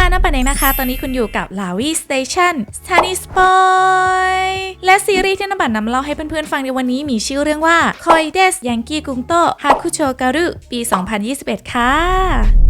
ค่ะน้ำปันเองนะคะ ตอนนี้คุณอยู่กับลาวีสเตชันสถานีสปอยและซีรีส์ที่น้ำปันนำเล่าให้เพื่อนๆฟังในวันนี้มีชื่อเรื่องว่าคอยเดสยังกี้กุงโตฮาคุโชการุปี 2021 ค่ะ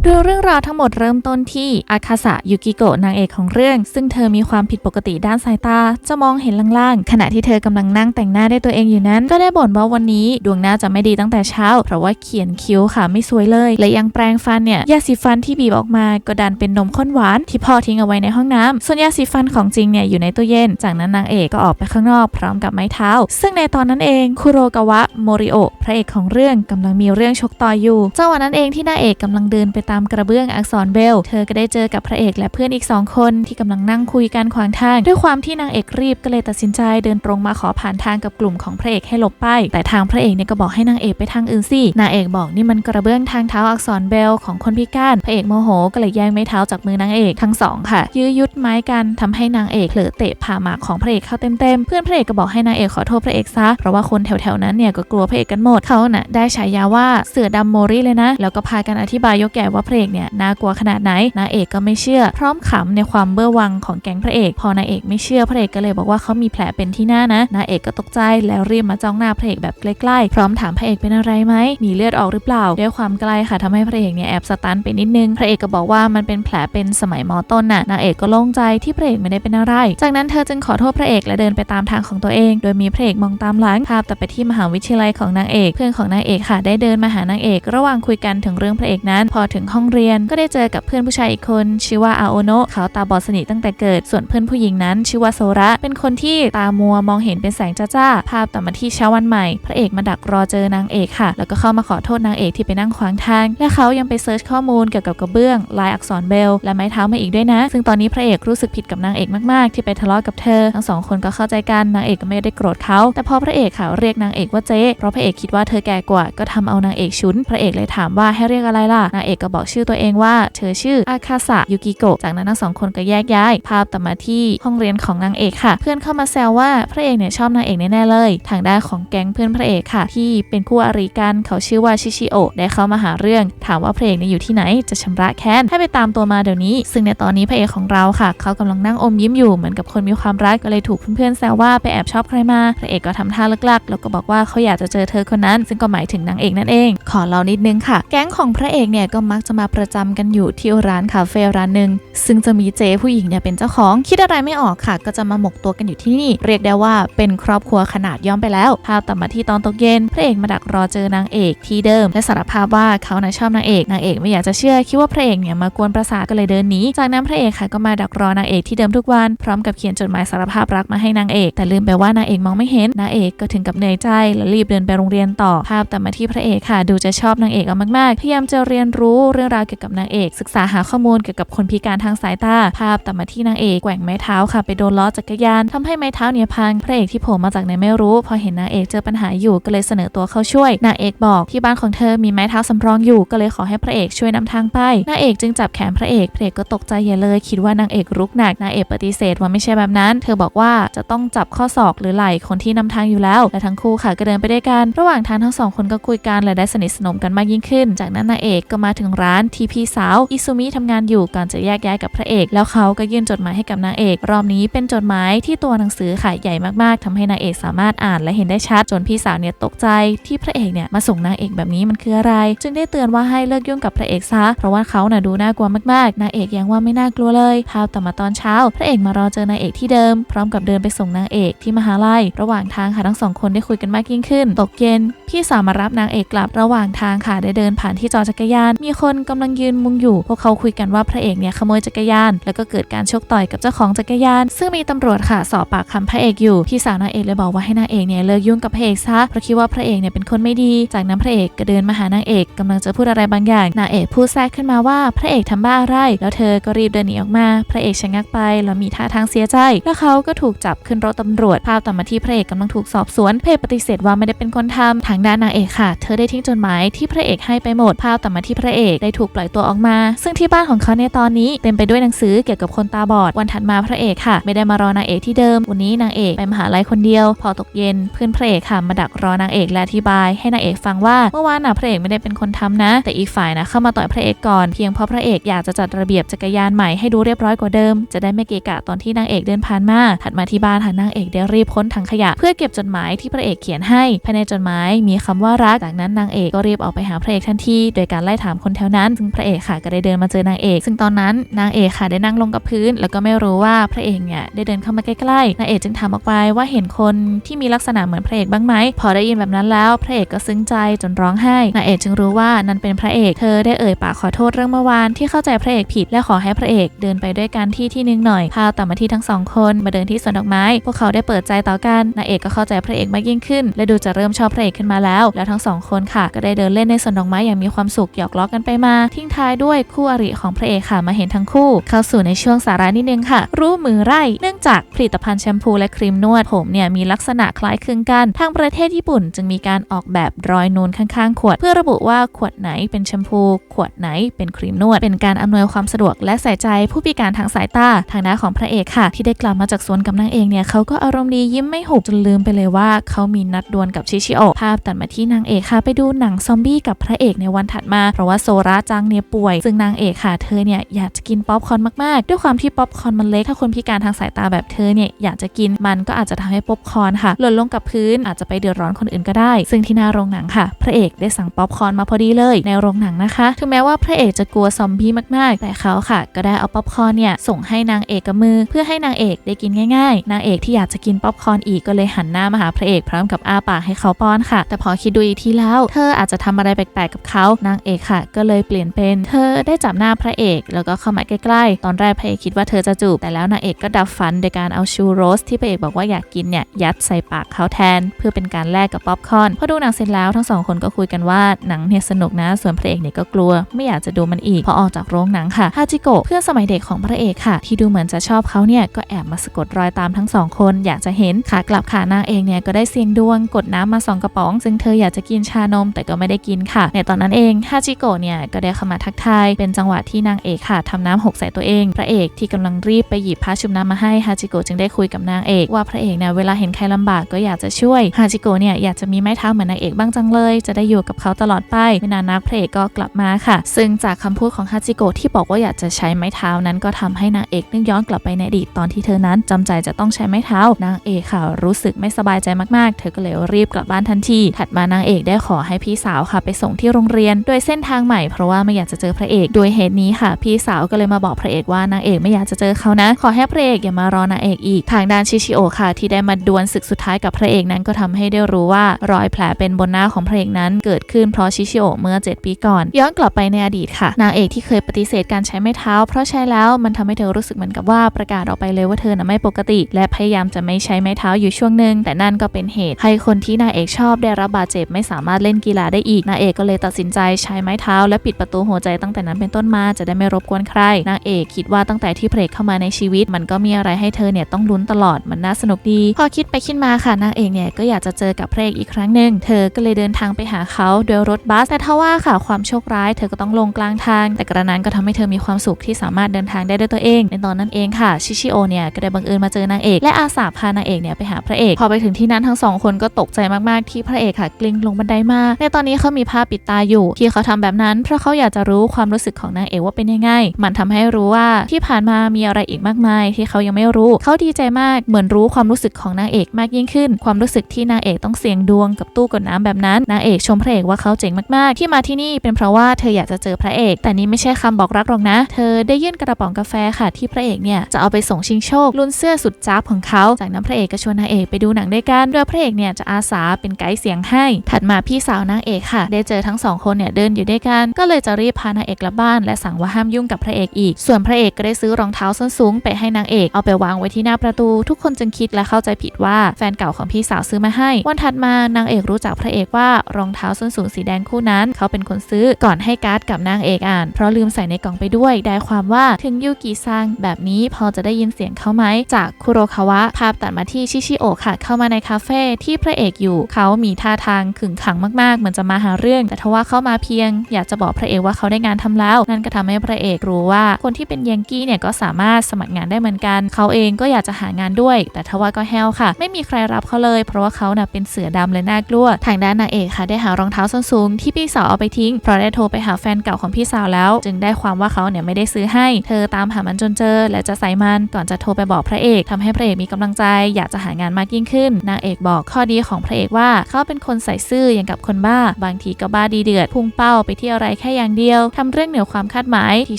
โดยเรื่องราวทั้งหมดเริ่มต้นที่อาคาสะยูกิโกะนางเอกของเรื่อง ซึ่งเธอมีความผิดปกติด้านสายตา จะมองเห็นล่างๆ ขณะที่เธอกำลังนั่งแต่งหน้าได้ตัวเองอยู่นั้น ก็ได้บ่นว่าวันนี้ดวงหน้าจะไม่ดีตั้งแต่เช้า เพราะว่าเขียนคิ้วค่ะไม่สวยเลย และยังแปรงฟันเนี่ยยาสีฟันที่บีบออกมาก็ดันเป็นนมข้นหวานที่พ่อทิ้งเอาไว้ในห้องน้ำส่วนยาสีฟันของจริงเนี่ยอยู่ในตู้เย็น จากนั้นนางเอกก็ออกไปข้างนอกพร้อมกับไม้เท้า ซึ่งในตอนนั้นเองคุโรกาวะโมริโอพระเอกของเรื่องกำลังมีเรื่องชกต่อยอยู่จังหวะนั้นเองที่นางเอกกำลังเดินไปตามกระเบื้องอักษรเบล เธอก็ได้เจอกับพระเอกและเพื่อนอีกสองคนที่กำลังนั่งคุยกันขวางทาง ด้วยความที่นางเอกรีบก็เลยตัดสินใจเดินตรงมาขอผ่านทางกับกลุ่มของพระเอกให้หลบไป แต่ทางพระเอกเนี่ยก็บอกให้นางเอกไปทางอื่นสินางเอกบอกนี่มันกระเบื้องทางเท้าอักษรเบลของคนพิการ พระเอกโมโหก็เลยแย่งไม้เท้าจากมือนางเอกทั้งสองค่ะ ยื้อยุดไม้กันทำให้นางเอกเผลอเตะผ่าหมากของพระเอกเข้าเต็มๆ เพื่อนพระเอกก็บอกให้นางเอกขอโทษพระเอกซะ เพราะว่าคนแถวๆนั้นเนี่ยก็กลัวพระเอกกันหมด เขาน่ะได้ฉายาว่าเสือดำโมริเลยนะ แล้วก็พากันอธิบายยกแก่ว่าพระเอกเนี่ยน่ากลัวขนาดไหน นางเอกก็ไม่เชื่อ พร้อมขำในความเบ้อวังของแก๊งพระเอก พอนางเอกไม่เชื่อพระเอกก็เลยบอกว่าเขามีแผลเป็นที่หน้านะ นางเอกก็ตกใจแล้วรีบมาจ้องหน้าพระเอกแบบใกล้ๆ พร้อมถามพระเอกเป็นอะไรไหม มีเลือดออกหรือเปล่า ด้วยความใกล้ค่ะทำให้พระเอกเนี่ยแอบสตันไปนิดนึง พระเอกก็บอกว่ามันเป็นแผลเป็นสมัยมอต้นน่ะนางเอกก็โล่งใจที่พระเอกไม่ได้เป็นอะไร จากนั้นเธอจึงขอโทษพระเอกและเดินไปตามทางของตัวเอง โดยมีพระเอกมองตามหลังภาพแต่ไปที่มหาวิทยาลัยของนางเอกเพื่อนของนางเอกค่ะได้เดินมาหานางเอก ระหว่างคุยกันถึงเรื่องพระเอกนั้น พอถึงห้องเรียนก็ได้เจอกับเพื่อนผู้ชายอีกคนชื่อว่าอาโอโนะเขาตาบอดสนิทตั้งแต่เกิดส่วนเพื่อนผู้หญิงนั้น ชื่อว่าโซระ เป็นคนที่ตามัวมองเห็นเป็นแสงจ้าๆภาพต่อมาที่เช้าวันใหม่ พระเอกมาดักรอเจอนางเอกค่ะ แล้วก็เข้ามาขอโทษนางเอกที่ไปนั่งขวางทาง และเขายังไปเซิร์ชข้อมูลเกี่ยวกับกระเบื้องลายอักษรเบลและไม้เท้ามาอีกด้วยนะ ซึ่งตอนนี้พระเอกรู้สึกผิดกับนางเอกมากๆ ที่ไปทะเลาะกับเธอ ทั้งสองคนก็เข้าใจกันนางเอกก็ไม่ได้โกรธเขา แต่พอพระเอกค่ะเรียกนางเอกว่าเจ๊เพราะพระเอกคิดว่าเธอแก่กว่าก็ทำเอานางเอกชุน พระเอกเลยถามว่าให้เรียกอะไรล่ะนางเอกก็บอกชื่อตัวเองว่า เธอชื่ออาคาสะยูกิโกะจากนั้นทั้งสองคนก็แยกย้าย ภาพต่อมาที่ห้องเรียนของนางเอกค่ะ เพื่อนเข้ามาแซวว่าพระเอกเนี่ยชอบนางเอกแน่ๆเลย ทางด้านของแก๊งเพื่อนพระเอกค่ะ ที่เป็นคู่อริกันเขาชื่อว่าชิชิโอะได้เข้ามาหาเรื่อง ถามว่าพระเอกเนี่ยอยู่ที่ไหนจะชำระแค้นให้ไปตามตัวมาเดี๋ยวนี้ซึ่งในตอนนี้พระเอกของเราค่ะ เขากำลังนั่งอมยิ้มอยู่เหมือนกับคนมีความรักก็เลยถูกเพื่อนๆแซวว่าไปแอบชอบใครมาพระเอกก็ทำท่าลิกๆ แล้วก็บอกว่าเขาอยากจะเจอเธอคนนั้น ซึ่งก็หมายถึงนางเอกนั่นเอง ขอเล่านิดนึงค่ะ แก๊งของพระเอกเนี่ยก็มักจะมาประจำกันอยู่ที่ร้านคาเฟ่ร้านหนึ่งซึ่งจะมีเจผู้หญิงเนี่ยเป็นเจ้าของคิดอะไรไม่ออกค่ะ ก็จะมาหมกตัวกันอยู่ที่นี่ เรียกได้ว่าเป็นครอบครัวขนาดย่อมไปแล้วภาพต่อมาที่ตอนตกเย็น พระเอกมาดักรอเจอนางเอกที่เดิม และสารภาพว่าเขาน่ะชอบนางเอกนางเอกไม่อยากจะเชื่อคิดว่าพระเอกเนี่ยมากวนประสาทก็เลยเดินนีจากนั้นพระเอกค่ะก็มาดักรอนางเอกที่เดิมทุกวันพร้อมกับเขียนจดหมายสารภาพรักมาให้นางเอก แต่ลืมไปว่านางเอกมองไม่เห็นนางเอกก็ถึงกับเหนื่อยใจและรีบเดินไปโรงเรียนต่อภาพแต่มาที่พระเอกค่ะ ดูจะชอบนางเอกเอามากๆพยายามจะเรียนรู้เรื่องราวเกี่ยวกับนางเอก ศึกษาหาข้อมูลเกี่ยวกับคนพิการทางสายตาภาพแต่มาที่นางเอกแกว่งไม้เท้าค่ะไปโดนล้อจักรยานทำให้ไม้เท้าเนี่ยพังพระเอกที่โผล่มาจากไหนไม่รู้ พอเห็นนางเอกเจอปัญหาอยู่ก็เลยเสนอตัวเข้าช่วยนางเอกบอกที่บ้านของเธอมีไม้เท้าสำรองอยู่ก็เลยขอให้พระเอกช่วยนำทางไปนางเอกจึงจับแขนพระเอกพระเอกก็ตกใจใหญ่เลยคิดว่านางเอกรุกหนักนางเอกปฏิเสธว่าไม่ใช่แบบนั้น เธอบอกว่าจะต้องจับข้อศอกหรือไหล่คนที่นำทางอยู่แล้ว และทั้งคู่ค่ะก็เดินไปด้วยกัน ระหว่างทางทั้งสองคนก็คุยกันและได้สนิทสนมกันมากยิ่งขึ้น จากนั้นนางเอกก็มาถึงร้านที่พี่สาวอิซุมิทำงานอยู่ก่อนจะแยกย้ายกับพระเอก แล้วเขาก็ยื่นจดหมายให้กับนางเอก รอบนี้เป็นจดหมายที่ตัวหนังสือค่ะใหญ่มากๆทำให้นางเอกสามารถอ่านและเห็นได้ชัดจนพี่สาวเนี่ยตกใจที่พระเอกเนี่ยมาส่งนางเอกแบบนี้มันคืออะไร จึงได้เตือนว่าให้เลิกยุ่งกับพระเอกซะเพราะว่าเขาน่ะดูน่ากลัวมากๆนางเอกยังว่าไม่น่ากลัวเลยภาพต่อมาตอนเช้า พระเอกมารอเจอนางเอกที่เดิม พร้อมกับเดินไปส่งนางเอกที่มหาลัย ระหว่างทางค่ะทั้งสองคนได้คุยกันมากยิ่งขึ้น ตกเย็น พี่สาวมารับนางเอกกลับระหว่างทางค่ะได้เดินผ่านที่จอจักรยาน มีคนกำลังยืนมุงอยู่ พวกเขาคุยกันว่าพระเอกเนี่ยขโมยจักรยาน แล้วก็เกิดการชกต่อยกับเจ้าของจักรยาน ซึ่งมีตำรวจค่ะสอบปากคำพระเอกอยู่พี่สาวนางเอกเลยบอกว่าให้นางเอกเนี่ยเลิกยุ่งกับพระเอกซะเพราะคิดว่าพระเอกเนี่ยเป็นคนไม่ดี จากนั้นพระเอกก็เดินมาหานางเอกกำลังจะพูดอะไรบางอย่างนางเอกพูดแทรกขึ้นมาว่าพระเอกทำบ้าอะไรแล้วเธอก็รีบเดินหนีออกมา พระเอกชะงักไปแล้วมีท่าทางเสียใจ แล้วเขาก็ถูกจับขึ้นรถตำรวจ ภาพต่อมาที่พระเอกกำลังถูกสอบสวนพระเอกปฏิเสธว่าไม่ได้เป็นคนทำทางด้านนางเอกค่ะ เธอได้ทิ้งจดหมายที่พระเอกให้ไปหมด ภาพต่อมาที่พระเอกได้ถูกปล่อยตัวออกมา ซึ่งที่บ้านของเขาในตอนนี้เต็มไปด้วยหนังสือเกี่ยวกับคนตาบอด วันถัดมาพระเอกค่ะ ไม่ได้มารอนางเอกที่เดิม วันนี้นางเอกไปมหาลัยคนเดียว พอตกเย็นเพื่อนพระเอกค่ะมาดักรอนางเอกและอธิบาย ให้นางเอกฟังว่าเมื่อวานน่ะพระเอกไม่ได้เป็นคนทำนะ แต่อีกฝ่ายนะเข้ามาต่อยพระเอกก่อนเพียงเพราะพระเอกอยากจะจัดระเบียบยบจักรยานใหม่ให้ดูเรียบร้อยกว่าเดิม จะได้ไม่เกะกะตอนที่นางเอกเดินผ่านมา ถัดมาที่บ้านค่ะนางเอกได้รีบพ้นถังขยะ เพื่อเก็บจดหมายที่พระเอกเขียนให้ ภายในจดหมายมีคำว่ารัก จากนั้นนางเอกก็รีบออกไปหาพระเอกทันที โดยการไล่ถามคนแถวนั้น ซึ่งพระเอกค่ะก็ได้เดินมาเจอนางเอก ซึ่งตอนนั้นนางเอกค่ะได้นั่งลงกับพื้น แล้วก็ไม่รู้ว่าพระเอกเนี่ยได้เดินเข้ามาใกล้ๆ นางเอกจึงถามออกไปว่าเห็นคนที่มีลักษณะเหมือนพระเอกบ้างไหม พอได้ยินแบบนั้นแล้วพระเอกก็ซึ้งใจจนร้องไห้ นางเอกจึงรู้ว่านั่นเป็นพระเอก เธอได้เอ่ยปากขอโทษเรื่องเมื่อวานที่เข้าใจพระเอกผิดและขอให้พระเอกเดินไปด้วยกันที่ที่หนึงหน่อยพาต่อมาที่ทั้งสองคนมาเดินที่สวนดอกไม้ พวกเขาได้เปิดใจต่อกันนางเอกก็เข้าใจพระเอกมากยิ่งขึ้น และดูจะเริ่มชอบพระเอกขึ้นมาแล้ว แล้วทั้งสองคนค่ะ ก็ได้เดินเล่นในสวนดอกไม้อย่างมีความสุขหยอกล้อกันไปมา ทิ้งท้ายด้วยคู่อริของพระเอกค่ะมาเห็นทั้งคู่ เข้าสู่ในช่วงสาระนิดนึงค่ะ รู้มือไร่เนื่องจากผลิตภัณฑ์แชมพูและครีมนวดผมเนี่ยมีลักษณะคล้ายคลึงกันทางประเทศญี่ปุ่น จึงมีการออกแบบรอยนูนข้างๆ ขวด เพื่อระบุว่าขวดไหนเป็นแชมพู ขวดไหนเป็นครีมนวด เป็นการอำนวยความสะดวกดวกและใส่ใจผู้พิการทางสายตาทางด้านของพระเอกค่ะ ที่ได้กลับมาจากสวนกับนางเอกเนี่ยเขาก็อารมณ์ดียิ้มไม่หุบจนลืมไปเลยว่าเขามีนัดดวลกับชิชิโอภาพตัดมาที่นางเอกค่ะ ไปดูหนังซอมบี้กับพระเอกในวันถัดมา เพราะว่าโซราจังเนี่ยป่วย ซึ่งนางเอกค่ะเธอเนี่ยอยากจะกินป๊อปคอร์นมากๆ ด้วยความที่ป๊อปคอร์นมันเล็กถ้าคนพิการทางสายตาแบบเธอเนี่ยอยากจะกินมันก็อาจจะทำให้ป๊อปคอร์นค่ะหล่นลงกับพื้นอาจจะไปเดือดร้อนคนอื่นก็ได้ ซึ่งที่หน้าโรงหนังค่ะ พระเอกได้สั่งป๊อปคอร์นมาพอดีเลยในโรงหนังนะคะ ถึงแม้ว่าพระเอกจะกลัวซอมบี้มากๆ แต่เขาค่ะ ก็ได้เอาป๊อปคอร์นเนี่ยส่งให้นางเอกกับมือ เพื่อให้นางเอกได้กินง่ายๆ นางเอกที่อยากจะกินป๊อปคอร์นอีกก็เลยหันหน้ามาหาพระเอกพร้อมกับอาปากให้เขาป้อนค่ะ แต่พอคิดดูอีกทีแล้ว เธออาจจะทำอะไรแปลกๆกับเขา นางเอกค่ะ ก็เลยเปลี่ยนเป็นเธอได้จับหน้าพระเอก แล้วก็เข้ามาใกล้ๆ ตอนแรกพระเอกคิดว่าเธอจะจูบแต่แล้วนางเอกก็ดับฝันโดยการเอาชูโรสที่พระเอกบอกว่าอยากกินเนี่ยยัดใส่ปากเขาแทน เพื่อเป็นการแลกกับป๊อปคอร์นพอดูหนังเสร็จแล้วทั้งสองคนก็คุยกันว่าหนังเนี่ยสนุกนะส่วนพระเอกเนี่ยก็กลัว ไม่อยากจะดูมันอีกพอออกจากโรงหนังค่ะฮาจิโกะเพื่อนสมัยเด็กของพระเอกค่ะ ที่ดูเหมือนจะชอบเขาเนี่ยก็แอบมาสะกดรอยตามทั้งสองคน อยากจะเห็นขากลับขานางเองเนี่ยก็ได้เสียงดวงกดน้ำมาสองกระป๋อง ซึ่งเธออยากจะกินชานมแต่ก็ไม่ได้กินค่ะ ในตอนนั้นเองฮาจิโกะเนี่ยก็ได้เข้ามาทักทายเป็นจังหวะที่นางเอกค่ะทำน้ำหกใส่ตัวเอง พระเอกที่กำลังรีบไปหยิบผ้าชุบน้ำมาให้ฮาจิโกะจึงได้คุยกับนางเอก ว่าพระเอกเนี่ยเวลาเห็นใครลำบากก็อยากจะช่วยฮาจิโกะเนี่ยอยากจะมีไม้เท้าเหมือนนางเอกบ้างจังเลย จะได้อยู่กับเขาตลอดไปไม่นานนักพระเอกก็กลับมาค่ะ ซึ่งจากคำพูดของฮาจิโกะที่บอกว่าอยากจะใช้ไม้เท้านั้นก็ทำให้นางเอกนึกย้อนกลับไปในอดีตตอนที่เธอนั้นจำใจจะต้องใช้ไม้เท้านางเอกค่ะ รู้สึกไม่สบายใจมากๆ เธอก็เลยรีบกลับบ้านทันที ถัดมานางเอกได้ขอให้พี่สาวค่ะไปส่งที่โรงเรียน โดยเส้นทางใหม่เพราะว่าไม่อยากจะเจอพระเอกโดยเหตุนี้ค่ะ พี่สาวก็เลยมาบอกพระเอกว่านางเอกไม่อยากจะเจอเขานะ ขอให้พระเอกอย่ามารอนางเอกอีก ทางด้านชิชิโอค่ะ ที่ได้มาดวลศึกสุดท้ายกับพระเอกนั้นก็ทำให้ได้รู้ว่ารอยแผลเป็นบนหน้าของพระเอกนั้น เกิดขึ้นเพราะชิชิโอเมื่อ 7 ปีก่อน ย้อนกลับไปในอดีตค่ะ นางเอกที่เคยปฏิเสธการใช้ไม้เท้า เพราะใช้แล้วมันทำให้เธอรู้สึกเหมือนกับว่าประกาศออกไปเลยว่าเธอน่ะไม่ปกติ และพยายามจะไม่ใช้ไม้เท้าอยู่ช่วงหนึ่งแต่นั่นก็เป็นเหตุ ให้คนที่นางเอกชอบได้รับบาดเจ็บไม่สามารถเล่นกีฬาได้อีกนางเอกก็เลยตัดสินใจใช้ไม้เท้า และปิดประตูหัวใจตั้งแต่นั้นเป็นต้นมาจะได้ไม่รบกวนใครนางเอกคิดว่าตั้งแต่ที่เพระเอกเข้ามาในชีวิต มันก็มีอะไรให้เธอเนี่ยต้องลุ้นตลอดมันน่าสนุกดี พอคิดไปคิดมาค่ะนางเอกเนี่ยก็อยากจะเจอกับเพระเอกอีกครั้งหนึ่งเธอก็เลยเดินทางไปหาเขาโดยรถบัสแต่ทว่าค่ะความโชคร้าย เธอก็ต้องลงกลางทาง แต่กระนั้นก็ทำให้เธอมีความความสุขที่สามารถเดินทางได้ด้วยตัวเอง ในตอนนั้นเองค่ะชิชิโอเนี่ยก็ได้บังเอิญมาเจอนางเอก และอาสาพานางเอกเนี่ยไปหาพระเอกพอไปถึงที่นั้นทั้งสองคนก็ตกใจมากๆที่พระเอกค่ะ กลิ้งลงบันไดมา ในตอนนี้เขามีผ้าปิดตาอยู่ที่เขาทำแบบนั้นเพราะเขาอยากจะรู้ความรู้สึกของนางเอกว่าเป็นยังไง มันทำให้รู้ว่าที่ผ่านมามีอะไรอีกมากมาย ที่เขายังไม่รู้เขาดีใจมากเหมือนรู้ความรู้สึกของนางเอกมากยิ่งขึ้น ความรู้สึกที่นางเอกต้องเสี่ยงดวงกับตู้กดน้ำแบบนั้นนางเอกชมพระเอกว่าเขาเจ๋งมากๆ ที่มาที่นี่เป็นเพราะว่าเธออยากจะเจอพระเอก แต่นี่ไม่ใช่คำบอกรักหรอกนะเธอได้ยื่นกระป๋องกาแฟค่ะที่พระเอกเนี่ยจะเอาไปส่งชิงโชคลุ้นเสื้อสุดจ้าบของเขา จากนั้นพระเอกก็ชวนนางเอกไปดูหนังด้วยกันโดยพระเอกเนี่ยจะอาสาเป็นไกด์เสียงให้ ถัดมาพี่สาวนางเอกค่ะ ได้เจอทั้งสองคนเนี่ยเดินอยู่ด้วยกัน ก็เลยจะรีบพานางเอกกลับบ้าน และสั่งว่าห้ามยุ่งกับพระเอกอีก ส่วนพระเอกก็ได้ซื้อรองเท้าส้นสูงไปให้นางเอกเอาไปวางไว้ที่หน้าประตู ทุกคนจึงคิดและเข้าใจผิดว่าแฟนเก่าของพี่สาวซื้อมาให้ วันถัดมานางเอกรู้จักพระเอกว่ารองเท้าส้นสูงสีแดงคู่นั้น เขาเป็นคนซื้อก่อนให้การ์ดกับนางเอกอ่าน เพราะลืมใส่ในกล่องไปด้วย้วยได้ความว่าถึงยูกิซังแบบนี้พอจะได้ยินเสียงเขาไหม จากคุโรคาวะภาพตัดมาที่ชิชิโอะค่ะ เข้ามาในคาเฟ่ที่พระเอกอยู่ เขามีท่าทางขึงขังมากๆ เหมือนจะมาหาเรื่อง แต่ทว่าเข้ามาเพียง อยากจะบอกพระเอกว่าเขาได้งานทำแล้ว นั่นก็ทำให้พระเอกรู้ว่าคนที่เป็นยังกี้เนี่ยก็สามารถสมัครงานได้เหมือนกัน เขาเองก็อยากจะหางานด้วย แต่ทว่าก็แฮวค่ะ ไม่มีใครรับเขาเลย เพราะว่าเขาน่ะเป็นเสือดำเลยน่ากลัว ทางด้านนางเอกค่ะได้หารองเท้าส้นสูงที่พี่สาวเอาไปทิ้งเพราะได้โทรไปหาแฟนเก่าของพี่สาวแล้ว จึงได้ความว่าเขาเนี่ยไม่ได้ซื้อให้ เธอตามหามันจนเจอ และจะใส่มันก่อนจะโทรไปบอกพระเอกทำให้พระเอกมีกำลังใจ อยากจะหางานมากยิ่งขึ้น นางเอกบอกข้อดีของพระเอกว่า เขาเป็นคนใส่ซื่ออย่างกับคนบ้า บางทีก็บ้าดีเดือด พุ่งเป้าไปที่อะไรแค่อย่างเดียวทำเรื่องเหนือความคาดหมายที่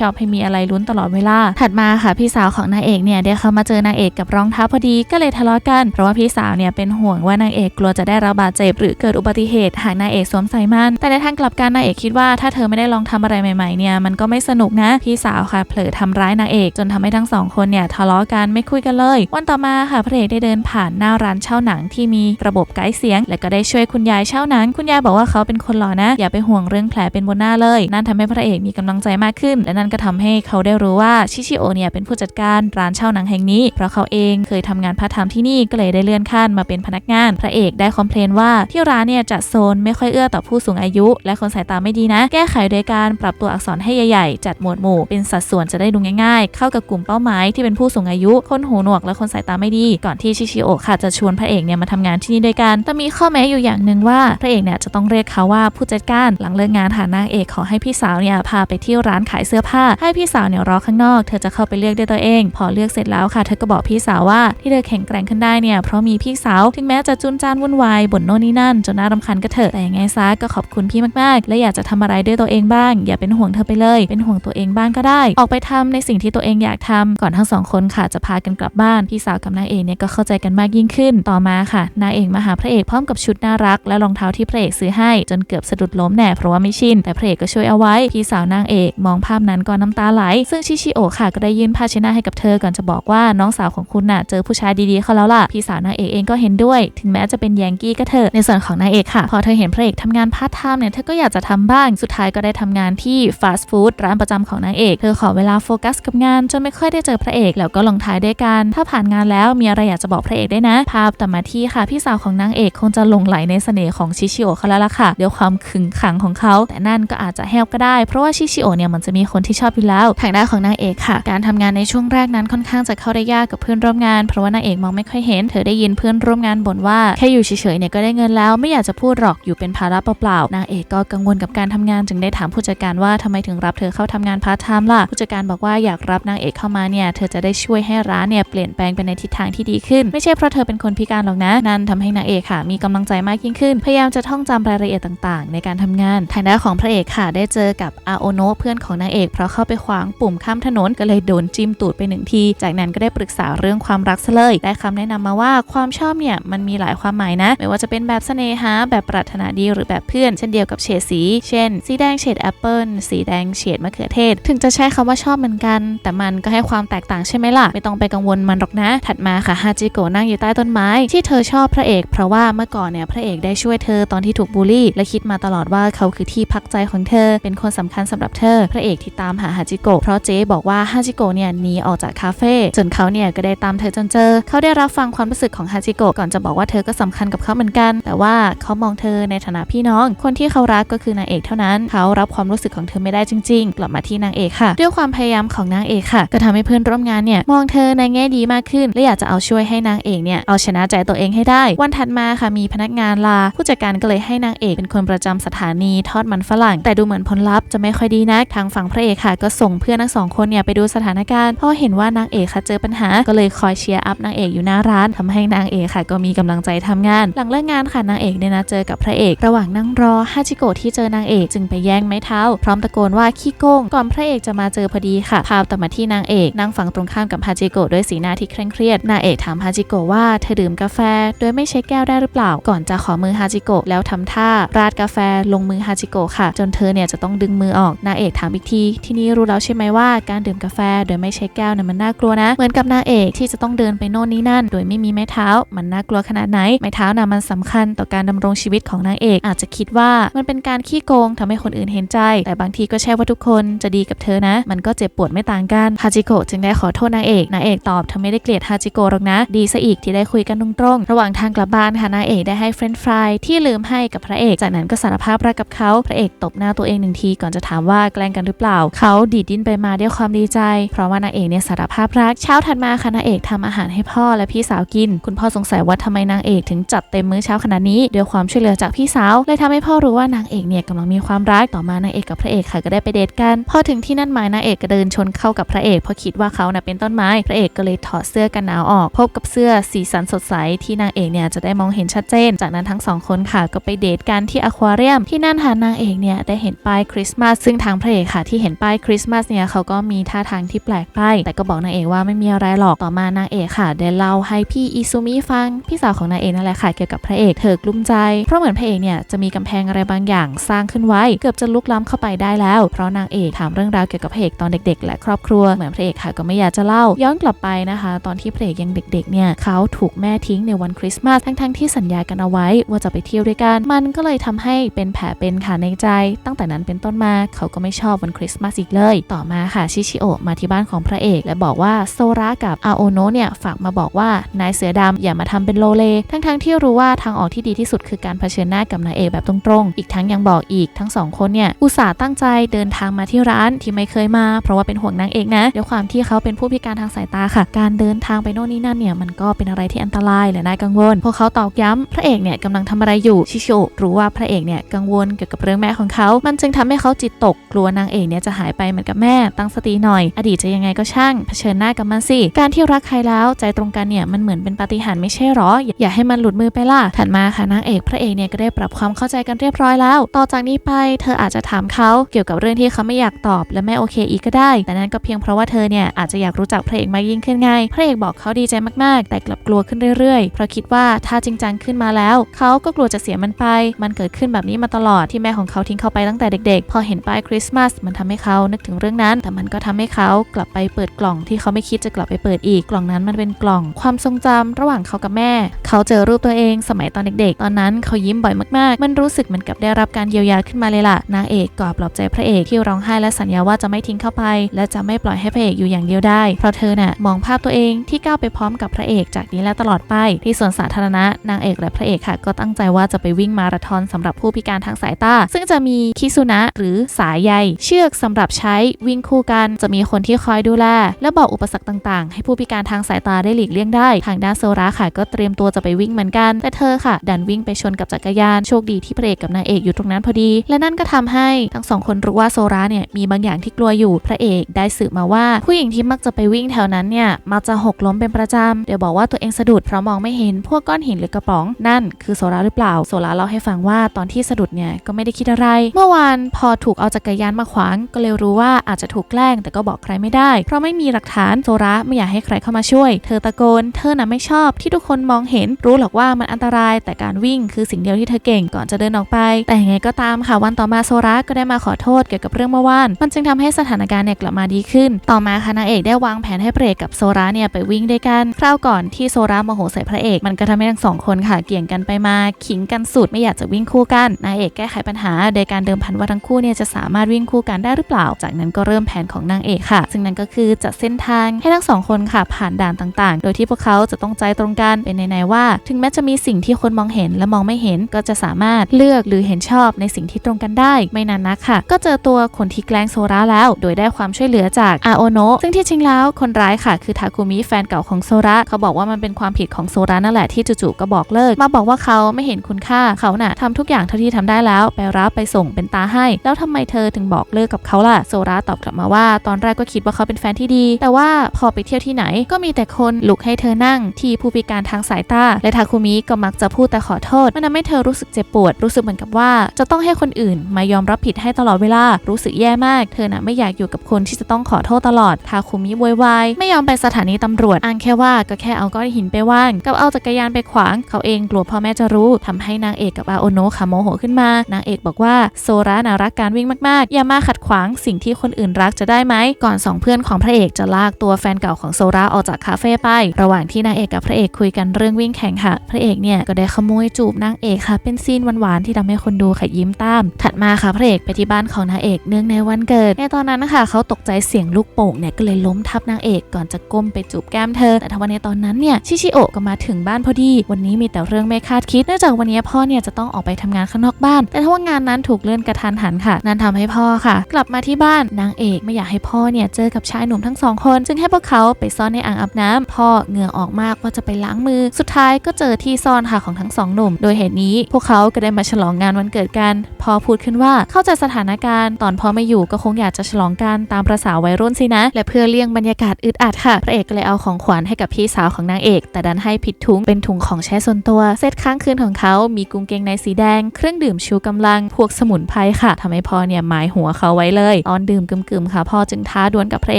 ชอบให้มีอะไรลุ้นตลอดเวลา ถัดมาค่ะพี่สาวของนางเอกเนี่ยได้เข้ามาเจอนางเอกกับรองเท้าพอดีก็เลยทะเลาะกัน เพราะว่าพี่สาวเนี่ยเป็นห่วงว่านางเอกกลัวจะได้รับบาดเจ็บหรือเกิดอุบัติเหตุหากนางเอกสวมใส่มัน แต่ในทางกลับกันนางเอกคิดว่าถ้าเธอไม่ได้ลองทำอะไรใหม่ๆเนี่ยมันก็ไม่สนุกนะพี่สาวค่ะเผลอทำร้ายนางเอกจนทำให้ทั้งสองคนเนี่ยทะเลาะกันไม่คุยกันเลย วันต่อมาค่ะพระเอกได้เดินผ่านหน้าร้านเช่าหนังที่มีระบบไกด์เสียง และก็ได้ช่วยคุณยายเช่าหนัง คุณยายบอกว่าเขาเป็นคนหล่อนะ อย่าไปห่วงเรื่องแผลเป็นบนหน้าเลย นั่นทำให้พระเอกมีกำลังใจมากขึ้น และนั่นก็ทำให้เขาได้รู้ว่าชิชิโอเนี่ยเป็นผู้จัดการร้านเช่าหนังแห่งนี้ เพราะเขาเองเคยทำงานพาร์ทไทม์ที่นี่ก็เลยได้เลื่อนขั้นมาเป็นพนักงาน พระเอกได้คอมเพลนว่าที่ร้านเนี่ยจัดโซนไม่ค่อยเอื้อต่อผู้สูงอายุ และคนสายตาไม่ดีนะ แก้ไขโดยการปรับตัวอักษรให้ใหญ่ๆจัดหมวดหมู่ เป็นสัดส่วนจะได้ดูง่ายๆ เข้ากับกลุ่มเป้าหมายที่เป็นผู้สูงอายุ คนหูหนวกและคนสายตาไม่ดี ก่อนที่ชิชิโอะค่ะจะชวนพระเอกเนี่ยมาทำงานที่นี่ด้วยกัน แต่มีข้อแม้อยู่อย่างหนึ่งว่าพระเอกเนี่ยจะต้องเรียกเขาว่าผู้จัดการ หลังเลิกงานค่ะนางเอกขอให้พี่สาวเนี่ยพาไปที่ร้านขายเสื้อผ้า ให้พี่สาวเนี่ยรอข้างนอก เธอจะเข้าไปเลือกด้วยตัวเอง พอเลือกเสร็จแล้วค่ะ เธอก็บอกพี่สาวว่าที่เธอแข็งแกร่งขึ้นได้เนี่ยเพราะมีพี่สาว ถึงแม้จะจุนจ้านวุ่นวายบ่นโน่นนี่นั่นจนน่ารำคาญก็เถอะแต่ยังไงซะก็ขอบคุณพี่มากๆ และอยากจะทำอะไรด้วยตัวเองบ้าง อย่าเป็นห่วงเธอไปเลย เป็นห่วงตัวเองบ้างก็ได้ ออกไปทำในสิ่งที่ตัวเองอยากทำก่อนทั้งสองคนค่ะจะพากันกลับบ้านพี่สาวกับนางเอกเนี่ยก็เข้าใจกันมากยิ่งขึ้น ต่อมาค่ะนางเอกมาหาพระเอกพร้อมกับชุดน่ารัก และรองเท้าที่พระเอกซื้อให้จนเกือบสะดุดล้มแน่เพราะว่าไม่ชินแต่พระเอกก็ช่วยเอาไว้พี่สาวนางเอกมองภาพนั้นก็น้ำตาไหล ซึ่งชิชิโอค่ะก็ได้ยื่นผ้าเช็ดหน้าให้กับเธอก่อนจะบอกว่าน้องสาวของคุณน่ะเจอผู้ชายดีๆเขาแล้วล่ะพี่สาวนางเอกเองก็เห็นด้วย ถึงแม้จะเป็นแยงกี้ก็เถอะในส่วนของนางเอกค่ะ พอเธอเห็นพระเอกทำงานพาร์ทไทม์เนี่ยเธอก็อยากจะทำบ้างสุดท้ายก็ได้ทำงานที่ฟาสต์ฟู้ดร้านประจำของนางเอก เธอขอเวลาโฟกัสกับงานจนไม่ค่อยได้เจอพระเอก แล้วก็ลงท้ายด้วยกันถ้าผ่านงานแล้วมีอะไรอยากจะบอกพระเอกได้นะ ภาพต่อมาที่ค่ะพี่สาวของนางเอกคงจะหลงไหลในเสน่ห์ของชิชิโอเขาแล้วล่ะค่ะเด้วยวความขึงขังของเขา แต่นั่นก็อาจจะแฮปก็ได้ เพราะว่าชิชิโอเนี่ยมันจะมีคนที่ชอบอยู่แล้วทางด้านของนางเอกค่ะ การทำงานในช่วงแรกนั้นค่อนข้างจะเข้าได้ยากกับเพื่อนร่วมงาน เพราะว่านางเอกมองไม่ค่อยเห็น เธอได้ยินเพื่อนร่วมงานบ่นว่าแค่อยู่เฉยๆเนี่ยก็ได้เงินแล้วไม่อยากจะพูดหรอกอยู่เป็นภาระเปล่าๆนางเอกก็กังวลกับการทำงานจึงได้ถามผู้จัดการว่าทำไมถึงรับเธอเข้าทำงานพาร์ทไทม์ล่ะผู้จัดการบอกว่าอยากรับนางเอกเข้ามาเนี่ยเธอจะได้ช่วยให้ร้านเนี่ยเปลี่ยนแปลงไปในทิศทางที่ดีขึ้น ไม่ใช่เพราะเธอเป็นคนพิการหรอกนะ นั่นทำให้นางเอกค่ะ มีกำลังใจมากยิ่งขึ้น พยายามจะท่องจำรายละเอียดต่างๆ ในการทำงานทางด้านของพระเอกค่ะได้เจอกับอาโอโนะเพื่อนของนางเอก เพราะเข้าไปขวางปุ่มข้ามถนนก็เลยโดนจิ้มตูดไปหนึ่งที จากนั้นก็ได้ปรึกษาเรื่องความรักซะเลยได้คำแนะนำมาว่าความชอบเนี่ยมันมีหลายความหมายนะไม่ว่าจะเป็นแบบเสน่หาแบบปรารถนาดีหรือแบบเพื่อน เช่นเดียวกับเฉดสี เช่น สีแดงเฉดแอปเปิลสีแดงเฉดมะเขือเทศถึงจะใช้คำว่าชอบเหมือนกัน แต่มันก็ให้ความแตกต่างใช่ไหมล่ะ ไม่ต้องไปกังวลมันหรอกนะ ถัดมาค่ะฮาจิโกะนั่งอยู่ใต้ต้นไม้ ที่เธอชอบพระเอก เพราะว่าเมื่อก่อนเนี่ยพระเอกได้ช่วยเธอตอนที่ถูกบูลลี่ และคิดมาตลอดว่าเขาคือที่พักใจของเธอ เป็นคนสำคัญสำหรับเธอ พระเอกที่ตามหาฮาจิโกะเพราะเจ๊บอกว่าฮาจิโกะเนี่ยหนีออกจากคาเฟ่จนเขาเนี่ยก็ได้ตามเธอจนเจอ เขาได้รับฟังความรู้สึกของฮาจิโกะก่อนจะบอกว่าเธอก็สำคัญกับเขาเหมือนกัน แต่ว่าเขามองเธอในฐานะพี่น้อง คนที่เขารักก็คือนางเอกเท่านั้น เขารับความรู้สึกของเธอไม่ได้จริง ๆ กลับมาที่นางเอกค่ะ ด้วยความพยายามของนางเอกค่ะ ก็ทำให้เพื่อนร่วมงานเนี่ยมองเธอในแง่ดีมากขึ้น และอยากจะเอาช่วยให้นางเอกเนี่ยเอาชนะใจตัวเองให้ได้ วันถัดมาค่ะมีพนักงานลา ผู้จัดการก็เลยให้นางเอกเป็นคนประจำสถานีทอดมันฝรั่ง แต่ดูเหมือนผลลัพธ์จะไม่ค่อยดีนักทางฝั่งพระเอกค่ะ ก็ส่งเพื่อนทั้งสองคนเนี่ยไปดูสถานการณ์พราะเห็นว่านางเอกค่ะเจอปัญหา ก็เลยคอยเชียร์อัพนางเอกอยู่หน้าร้านทำให้นางเอกค่ะ ก็มีกำลังใจทำงาน หลังเลิกงานค่ะนางเอกเนี่ยนะเจอกับพระเอก ระหว่างนั่งรอฮาจิโกะที่เจอนางเอกจึงไปแย่งไม้เท้า พร้อมตะโกนว่าขี้โกงก่อนพระเอกจะมาเจอพอดีค่ะ ภาพตัดมาที่นางเอกนั่งฝั่งตรงข้ามกับฮาจิโกะด้วยสีหน้าที่เคร่งเครียดนางเอกถามฮาจิโกะว่าเธอดื่มกาแฟ โดยไม่ใช้แก้วได้หรือเปล่า ก่อนจะขอมือฮาจิโกะแล้วทำท่าราดกาแฟลงมือฮาจิโกะค่ะ จนเธอเนี่ยจะต้องดึงมือออกนางเอกถามอีกทีที่นี่รู้แล้วใช่ไหมว่าการดื่มกาแฟโดยไม่ใช้แก้วเนี่ยมันน่ากลัวนะ เหมือนกับนางเอกที่จะต้องเดินไปโน่นนี่นั่น โดยไม่มีไม้เท้า มันน่ากลัวขนาดไหนไม้เท้าน่ะมันสำคัญต่อการดำรงชีวิตของนางเอกอาจจะคิดว่ามันเป็นการขี้โกงทำให้คนอื่นเห็นใจ แต่บางทีก็ใช่ว่าทุกคนจะดีกับเธอนะ มันก็เจ็บปวดไม่ต่างกันฮาจิโกะจึงได้ขอโทษนางเอกนางเอกตอบเธอไม่ได้เกลียดฮาจิโกะหรอกนะ ดีซะอีกที่ได้คุยกันตรงๆ ระหว่างทางกลับบ้านค่ะนางเอกได้ให้เฟรนช์ฟรายที่ลืมให้กับพระเอก จากนั้นก็สารภาพรักกับเขาพระเอกตบหน้าตัวเองหนึ่งทีก่อนจะถามว่าแกล้งกันหรือเปล่า เขาดีดดิ้นไปมาด้วยความดีใจ เพราะว่านางเอกเนี่ยสารภาพรักเช้าถัดมาค่ะนางเอกทำอาหารให้พ่อและพี่สาวกิน คุณพ่อสงสัยว่าทำไมนางเอกถึงจัดเต็มมื้อเช้าขนาดนี้ด้วยความช่วยเหลือจากพี่สาวเลยทำให้พ่อรู้ว่านางเอกเนี่ยกำลังมีความรักต่อมานางเอกกับพระเอกค่ะก็ได้ไปเดทกันพอถึงงที่นั่นไม้นางเอกก็เดินชนเข้ากับพระเอกเพราะคิดว่าเขาน่ะเป็นต้นไม้ พระเอกก็เลยถอดเสื้อกันหนาวออก พบกับเสื้อสีสันสดใสที่นางเอกเนี่ยจะได้มองเห็นชัดเจน จากนั้นทั้งสองคนค่ะก็ไปเดทกันที่อควาเรียม ที่นั่นค่ะนางเอกเนี่ยได้เห็นป้ายคริสต์มาสซึ่งทางพระเอกค่ะที่เห็นป้ายคริสต์มาสเนี่ยเขาก็มีท่าทางที่แปลกไปแต่ก็บอกนางเอกว่าไม่มีอะไรหรอกต่อมานางเอกค่ะได้เล่าให้พี่อิซูมิฟังพี่สาวของนางเอกนั่นแหละค่ะเกี่ยวกับพระเอกเธอกลุ้มใจ เพราะเหมือนพระเอกเนี่ยจะมีกำแพงอะไรบางอย่างสร้างขึ้นไว้ เกือบจะลุกล้ำเข้าไปได้แล้ว เพราะนางเอกถามเรื่องราวเกี่ยวกับพระเอกตอนเด็ก ๆ และครอบครัวเหมือนพระเอกค่ะก็ไม่อยากจะเล่า ย้อนกลับไปนะคะ ตอนที่พระเอกยังเด็กๆเนี่ยเขาถูกแม่ทิ้งในวันคริสต์มาสทั้งๆที่สัญญากันเอาไว้ว่าจะไปเที่ยวด้วยกัน มันก็เลยทำให้เป็นแผลเป็นค่ะในใจ ตั้งแต่นั้นเป็นต้นมาเขาก็ไม่ชอบวันคริสต์มาสอีกเลย ต่อมาค่ะชิชิโอะมาที่บ้านของพระเอก และบอกว่าโซระกับอาโอโนะเนี่ยฝากมาบอกว่านายเสือดำอย่ามาทำเป็นโลเล ทั้งๆที่รู้ว่าทางออกที่ดีที่สุดคือการเผชิญหน้ากับนายเอกแบบตรงๆ อีกทั้งยังบอกอีกทั้งสองคนเนี่ยอุตส่าห์ตั้งใจเดินทางมาที่ร้านที่ไม่เคยมา เพราะว่าเป็นห่วงนางเอกนะด้วยความที่เขาเป็นผู้พิการทางสายตาค่ะ การเดินทางไปโน่นนี่นั่นเนี่ยมันก็เป็นอะไรที่อันตรายและน่ากังวลพวกเขาตอกย้ำพระเอกเนี่ยกำลังทำอะไรอยู่ชิโชะรู้ว่าพระเอกเนี่ยกังวลเกี่ยวกับเรื่องแม่ของเขา มันจึงทำให้เขาจิตตกกลัวนางเอกเนี่ยจะหายไปเหมือนกับแม่ ตั้งสติหน่อย อดีตจะยังไงก็ช่างเผชิญหน้ากับมันสิการที่รักใครแล้วใจตรงกันเนี่ยมันเหมือนเป็นปาฏิหาริย์ไม่ใช่หรอ อย่าให้มันหลุดมือไปล่ะถัดมาค่ะนางเอกพระเอกเนี่ยก็ได้ปรับความเข้าใจกันเรียบร้อยแล้ว ต่อจากนี้ไปเธออาจจะถามเขาเกี่ยวกับเรื่องที่เขาไม่อยากตอบและไม่โอเคอีกก็ได้ แต่นั่นก็เพียงเพราะว่าเธอเนี่ยอาจจะอยากรู้จักพระเอกมากยิ่งขึ้นไง พระเอกบอกเขาดีใจมากๆ แต่กลับกลัวขึ้นเรื่อยๆ เพราะคิดว่าถ้าจริงจังขึ้นมาแล้ว เขาก็กลัวจะเสียมันไป มันเกิดขึ้นแบบนี้มาตลอดที่แม่ของเขาทิ้งเขาไปตั้งแต่เด็กๆ พอเห็นป้ายคริสต์มาสมันทำให้เขานึกถึงเรื่องนั้น แต่มันก็ทำให้เขากลับไปเปิดกล่องที่เขาไม่คิดจะกลับไปเปิดอีกกล่องนั้นมันเป็นกล่องความทรงจำระหว่างเขากับแม่ เขาเจอรูปตัวเองสมัยตอนเด็กๆ ตอนนั้นเขายิ้มบ่อยมากๆ มันรู้สึกเหมือนกับได้รับการเยียวยาขึ้นมาเลยล่ะนางเอกกอดปลอบใจพระเอกที่ร้องไห้และสัญญาว่าจะไม่ทิ้งเข้าไป และจะไม่ปล่อยให้พระเอกอยู่อย่างเดียวได้ เพราะเธอน่ะมองภาพตัวเองที่ก้าวไปพร้อมกับพระเอกจากนี้และตลอดไป ที่สวนสาธารณะนางเอกและพระเอกค่ะ ก็ตั้งใจว่าจะไปวิ่งมาราธอนสำหรับผู้พิการทางสายตาซึ่งจะมีคิซุนะหรือสายใยเชือกสำหรับใช้วิ่งคู่กันจะมีคนที่คอยดูแล และบอกอุปสรรคต่างๆ ให้ผู้พิการทางสายตาได้หลีกเลี่ยงได้ ทางด้านโซราค่ะ ก็เตรียมตัวจะไปวิ่งเหมือนกัน แต่เธอค่ะ ดันวิ่งไปชนกับจักรยานโชคดีที่พระเอกกับนางเอกอยู่ตรงนั้นพอดี และนั่นก็ทำให้ทั้งสองคนรู้ว่าโซราเนี่ยมีบางอย่างที่กลัวอยู่พระเอกได้สืบมาว่า ผู้หญิงที่มักจะไปวิ่งแถวนั้นเนี่ยมักจะหกล้มเป็นประจำเดี๋ยวบอกว่าตัวเองสะดุดเพราะมองไม่เห็นพวกก้อนหินหรือกระป๋องนั่นคือโซราหรือเปล่าโซราเล่าให้ฟังว่าตอนที่สะดุดเนี่ยก็ไม่ได้คิดอะไร เมื่อวานพอถูกเอาจักรยานมาขวาง ก็เลยรู้ว่าอาจจะถูกแกล้ง แต่ก็บอกใครไม่ได้ เพราะไม่มีหลักฐานโซราไม่อยากให้ใครเข้ามาช่วย เธอตะโกน เธอน่ะไม่ชอบที่ทุกคนมองเห็นรู้หรอกว่ามันอันตราย แต่การวิ่งคือสิ่งเดียวที่เธอเก่งก่อนจะเดินออกไป แต่ยังไงก็ตามค่ะวันต่อมาโซราก็ได้มาขอโทษเกี่ยวกับเรื่องเมื่อวานมันจึงทำให้สถานการณ์เนี่ยกลับมาดีขึ้น ต่อมาค่ะนางเอกได้วางแผนให้พระเอกกับโซราเนี่ยไปวิ่งด้วยกัน คราวก่อนที่โซราโมโหใส่พระเอก มันก็ทำให้ทั้งสองคนค่ะเกี่ยงกันไปมาขิงกันสุดไม่อยากจะวิ่งคู่กันนางเอกแก้ไขปัญหา โดยการเดิมพันว่าทั้งคู่เนี่ยจะสามารถวิ่งคู่กันได้หรือเปล่า จากนั้นก็เริ่มแผนของนางเอกค่ะ ซึ่งนั่นก็คือจัดเส้นทางให้ทั้งสองคนค่ะผ่านด่านต่าง ๆ โดยที่พวกเขาจะต้องใจตรงกันเป็นในๆว่า ถึงแม้จะมีสิ่งที่คนมองเห็นและมองไม่เห็นก็จะสามารถเลือกหรือเห็นชอบในสิ่งที่ตรงกันได้ ไม่นานนักค่ะ ก็เจอตัวคนที่แกล้งโซราแล้ว โดยได้ความช่วยเหลือจากอาโอโนะซึ่งที่จริงแล้วคนร้ายค่ะ คือทาคุมิแฟนเก่าของโซระเขาบอกว่ามันเป็นความผิดของโซระนั่นแหละที่จู่ๆก็บอกเลิก มาบอกว่าเขาไม่เห็นคุณค่าเขาน่ะทำทุกอย่างเท่าที่ทำได้แล้ว ไปรับไปส่งเป็นตาให้ แล้วทำไมเธอถึงบอกเลิกกับเขาล่ะโซระตอบกลับมาว่า ตอนแรกก็คิดว่าเขาเป็นแฟนที่ดี แต่ว่าพอไปเที่ยวที่ไหน ก็มีแต่คนลุกให้เธอนั่ง ที่ผู้พิการทางสายตาและทาคุมิก็มักจะพูดแต่ขอโทษมันทำให้เธอรู้สึกเจ็บปวด รู้สึกเหมือนกับว่า จะต้องให้คนอื่นมายอมรับผิดให้ตลอดเวลารู้สึกแย่มากเธอน่ะไม่อยากอยู่กับคนที่จะต้องขอโทษตลอดทาคุมิโวยวายไม่ยอมไปสถานีตำรวจอ้างแค่ว่าก็แค่เอาก้อนหินไปว่างกับเอาจักรยานไปขวาง เขาเองกลัวพ่อแม่จะรู้ทำให้นางเอกกับอาโอโนะค่ะโมโหขึ้นมานางเอกบอกว่าโซระน่ารักการวิ่งมากๆ อย่ามาขัดขวางสิ่งที่คนอื่นรักจะได้ไหมก่อนสองเพื่อนของพระเอกจะลากตัวแฟนเก่าของโซระออกจากคาเฟ่ไป ระหว่างที่นางเอกกับพระเอกคุยกันเรื่องวิ่งแข่งค่ะ พระเอกเนี่ยก็ได้ขโมยจูบนางเอกค่ะเป็นซีนหวานๆที่ทำให้คนดูค่ะยิ้มตาม ถัดมาค่ะพระเอกไปที่บ้านของนางเอกเนื่องในวันเกิดในตอนนั้นนะคะเขาตกใจเสียงลูกโป่งเนี่ยก็เลยล้มทับนางเอกก่อนจะก้มไปจูบแก้มเธอ แต่ทว่าในตอนนั้นเนี่ยชิชิโอะก็มาถึงบ้านพอดี วันนี้มีแต่เรื่องไม่คาดคิดเนื่องจากวันนี้พ่อเนี่ยจะต้องออกไปทำงานข้างนอกบ้าน แต่ถ้าว่างานนั้นถูกเลื่อนกระทันหันค่ะ นั่นทำให้พ่อค่ะ กลับมาที่บ้านนางเอกไม่อยากให้พ่อเนี่ยเจอกับชายหนุ่มทั้งสองคนจึงให้พวกเขาไปซ่อนในอ่างอาบน้ำพ่อเหงื่อออกมากว่าจะไปล้างมือ สุดท้ายก็เจอที่ซ่อนค่ะของทั้งสองหนุ่ม โดยเหตุนี้พวกเขาก็ได้มาฉลองงานวันเกิดกันพ่อพูดขึ้นว่าเข้าใจสถานการณ์ตอนพ่อไม่อยู่ก็คงงอยากจะฉลองกันตามประษาวัยรุ่นสินะ และเพื่อเลี่ยงบรรยากาศอึดอัดค่ะ พระเอกก็เลยเอาของขวัญให้กับพี่สาวของนางเอก แต่ดันให้ผิดถุงเป็นถุงของใช้ส่วนตัว เซตค้างคืนของเขามีกุงเกงในสีแดง เครื่องดื่มชูกำลัง พวกสมุนไพรค่ะทำให้พ่อเนี่ยหมายหัวเขาไว้เลย ตอนดื่มกึ่มๆค่ะ พ่อจึงท้าดวลกับพระเ